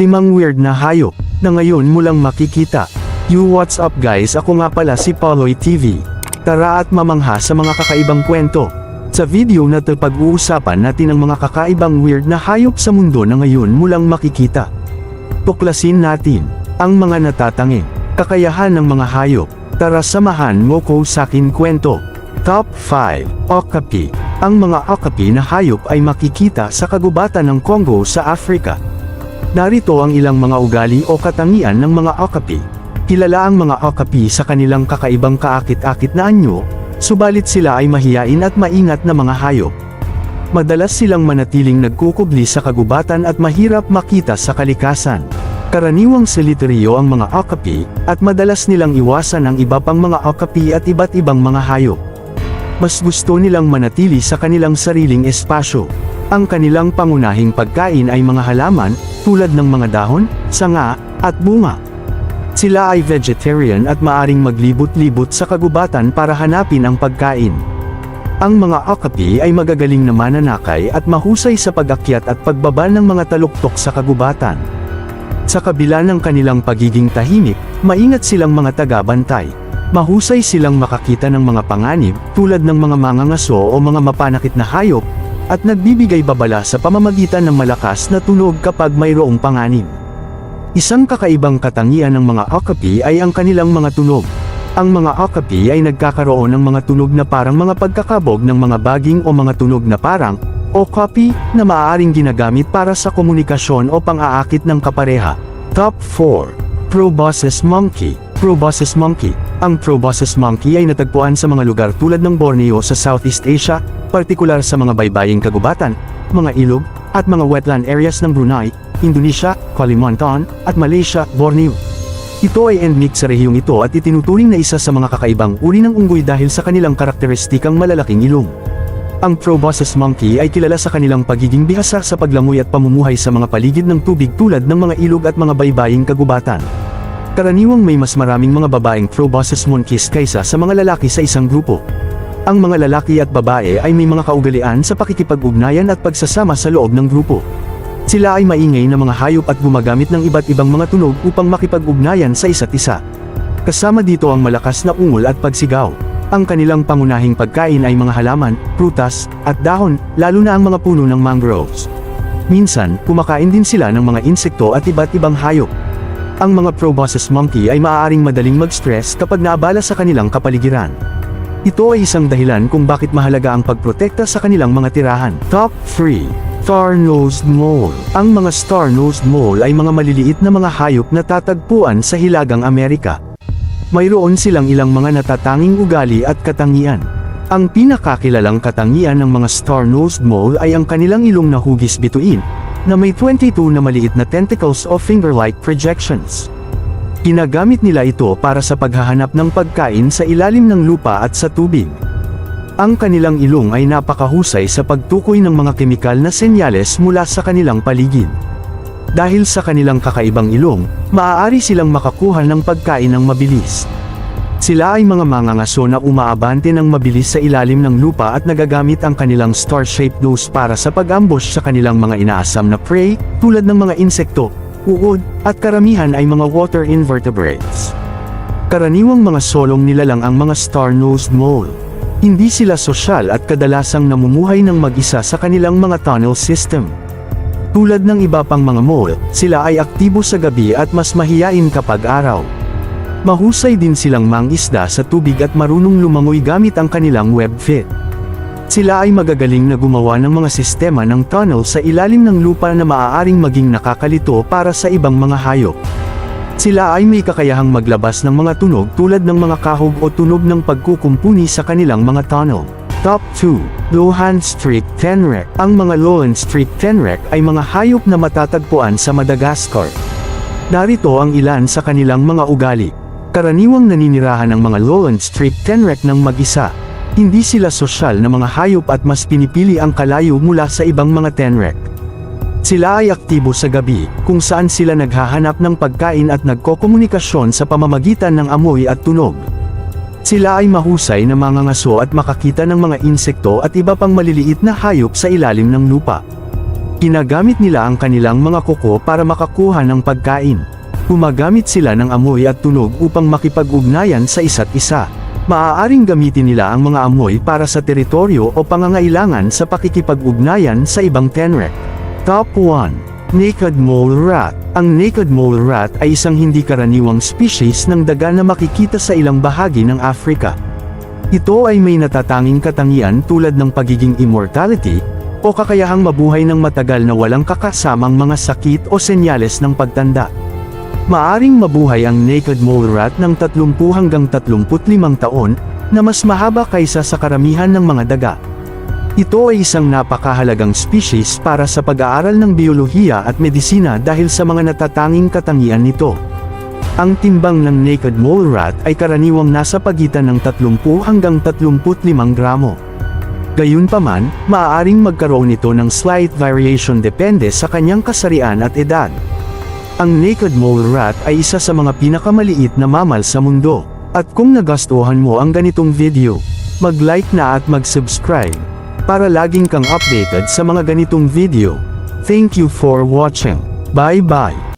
Limang weird na hayop, na ngayon mo lang makikita. You what's up guys ako nga pala si Pauloy TV. Tara at mamangha sa mga kakaibang kwento. Sa video na to pag-uusapan natin ang mga kakaibang weird na hayop sa mundo na ngayon mo lang makikita. Tuklasin natin, ang mga natatanging, kakayahan ng mga hayop. Tara samahan mo ko sa akin kwento. Top 5, Okapi. Ang mga Okapi na hayop ay makikita sa kagubatan ng Congo sa Africa. Narito ang ilang mga ugali o katangian ng mga Okapi. Kilala ang mga Okapi sa kanilang kakaibang kaakit-akit na anyo, subalit sila ay mahiyain at maingat na mga hayop. Madalas silang manatiling nagkukubli sa kagubatan at mahirap makita sa kalikasan. Karaniwang solitaryo ang mga Okapi, at madalas nilang iwasan ang iba pang mga Okapi at iba't ibang mga hayop. Mas gusto nilang manatili sa kanilang sariling espasyo. Ang kanilang pangunahing pagkain ay mga halaman, tulad ng mga dahon, sanga, at bunga. Sila ay vegetarian at maaring maglibot-libot sa kagubatan para hanapin ang pagkain. Ang mga okapi ay magagaling na mananakay at mahusay sa pag-akyat at pagbaba ng mga taluktok sa kagubatan. Sa kabila ng kanilang pagiging tahimik, maingat silang mga taga-bantay. Mahusay silang makakita ng mga panganib, tulad ng mga mangangaso o mga mapanakit na hayop, at nagbibigay babala sa pamamagitan ng malakas na tunog kapag mayroong panganib. Isang kakaibang katangian ng mga okapi ay ang kanilang mga tunog. Ang mga okapi ay nagkakaroon ng mga tunog na parang mga pagkakabog ng mga baging o mga tunog na parang, o copy, na maaaring ginagamit para sa komunikasyon o pang-aakit ng kapareha. Top 4. Proboscis Monkey Proboscis Monkey Ang Proboscis Monkey ay natagpuan sa mga lugar tulad ng Borneo sa Southeast Asia, partikular sa mga baybaying kagubatan, mga ilog, at mga wetland areas ng Brunei, Indonesia, Kalimantan, at Malaysia, Borneo. Ito ay endemic sa rehiyong ito at itinuturing na isa sa mga kakaibang uri ng unggoy dahil sa kanilang karakteristikang malalaking ilong. Ang proboscis monkey ay kilala sa kanilang pagiging bihasa sa paglangoy at pamumuhay sa mga paligid ng tubig tulad ng mga ilog at mga baybaying kagubatan. Karaniwang may mas maraming mga babaeng proboscis monkeys kaysa sa mga lalaki sa isang grupo. Ang mga lalaki at babae ay may mga kaugalian sa pakikipag-ugnayan at pagsasama sa loob ng grupo. Sila ay maingay na mga hayop at gumagamit ng iba't ibang mga tunog upang makipag-ugnayan sa isa't isa. Kasama dito ang malakas na ungol at pagsigaw. Ang kanilang pangunahing pagkain ay mga halaman, prutas, at dahon, lalo na ang mga puno ng mangroves. Minsan, kumakain din sila ng mga insekto at iba't ibang hayop. Ang mga proboscis monkey ay maaaring madaling mag-stress kapag naabala sa kanilang kapaligiran. Ito ay isang dahilan kung bakit mahalaga ang pagprotekta sa kanilang mga tirahan. Top 3. Star-nosed mole. Ang mga star-nosed mole ay mga maliliit na mga hayop na tatagpuan sa Hilagang Amerika. Mayroon silang ilang mga natatanging ugali at katangian. Ang pinakakilalang katangian ng mga star-nosed mole ay ang kanilang ilong na hugis bituin, na may 22 na maliit na tentacles o finger-like projections. Ginagamit nila ito para sa paghahanap ng pagkain sa ilalim ng lupa at sa tubig. Ang kanilang ilong ay napakahusay sa pagtukoy ng mga kemikal na senyales mula sa kanilang paligid. Dahil sa kanilang kakaibang ilong, maaari silang makakuha ng pagkain ng mabilis. Sila ay mga mangangaso na umaabante ng mabilis sa ilalim ng lupa at nagagamit ang kanilang star-shaped nose para sa pag-ambush sa kanilang mga inaasam na prey, tulad ng mga insekto, uod, at karamihan ay mga water invertebrates. Karaniwang mga solong nila lang ang mga star-nosed mole. Hindi sila sosyal at kadalasang namumuhay ng mag-isa sa kanilang mga tunnel system. Tulad ng iba pang mga mole, sila ay aktibo sa gabi at mas mahiyain kapag araw. Mahusay din silang mangisda sa tubig at marunong lumangoy gamit ang kanilang web fit. Sila ay magagaling na gumawa ng mga sistema ng tunnel sa ilalim ng lupa na maaaring maging nakakalito para sa ibang mga hayop. Sila ay may kakayahang maglabas ng mga tunog tulad ng mga kahog o tunog ng pagkukumpuni sa kanilang mga tunnel. Top 2. Lohan Streak Tenrec Ang mga Lohan Streak Tenrec ay mga hayop na matatagpuan sa Madagascar. Narito ang ilan sa kanilang mga ugali. Karaniwang naninirahan ang mga Lohan Streak Tenrec ng mag-isa. Hindi sila sosyal na mga hayop at mas pinipili ang kalayo mula sa ibang mga Tenrec. Sila ay aktibo sa gabi, kung saan sila naghahanap ng pagkain at nagkokomunikasyon sa pamamagitan ng amoy at tunog. Sila ay mahusay na mangangaso at makakita ng mga insekto at iba pang maliliit na hayop sa ilalim ng lupa. Ginagamit nila ang kanilang mga kuko para makakuha ng pagkain. Gumagamit sila ng amoy at tunog upang makipag-ugnayan sa isa't isa. Maaaring gamitin nila ang mga amoy para sa teritoryo o pangangailangan sa pakikipag-ugnayan sa ibang tenrek. Top 1. Naked Mole Rat Ang naked mole rat ay isang hindi karaniwang species ng daga na makikita sa ilang bahagi ng Africa. Ito ay may natatanging katangian tulad ng pagiging immortality, o kakayahang mabuhay ng matagal na walang kakasamang mga sakit o senyales ng pagtanda. Maaring mabuhay ang naked mole rat ng 30 hanggang 35 taon, na mas mahaba kaysa sa karamihan ng mga daga. Ito ay isang napakahalagang species para sa pag-aaral ng biolohiya at medisina dahil sa mga natatanging katangian nito. Ang timbang ng naked mole rat ay karaniwang nasa pagitan ng 30 hanggang 35 gramo. Gayunpaman, maaaring magkaroon ito ng slight variation depende sa kanyang kasarian at edad. Ang naked mole rat ay isa sa mga pinakamaliit na mamal sa mundo. At kung nagustuhan mo ang ganitong video, mag-like na at mag-subscribe para laging kang updated sa mga ganitong video. Thank you for watching. Bye bye.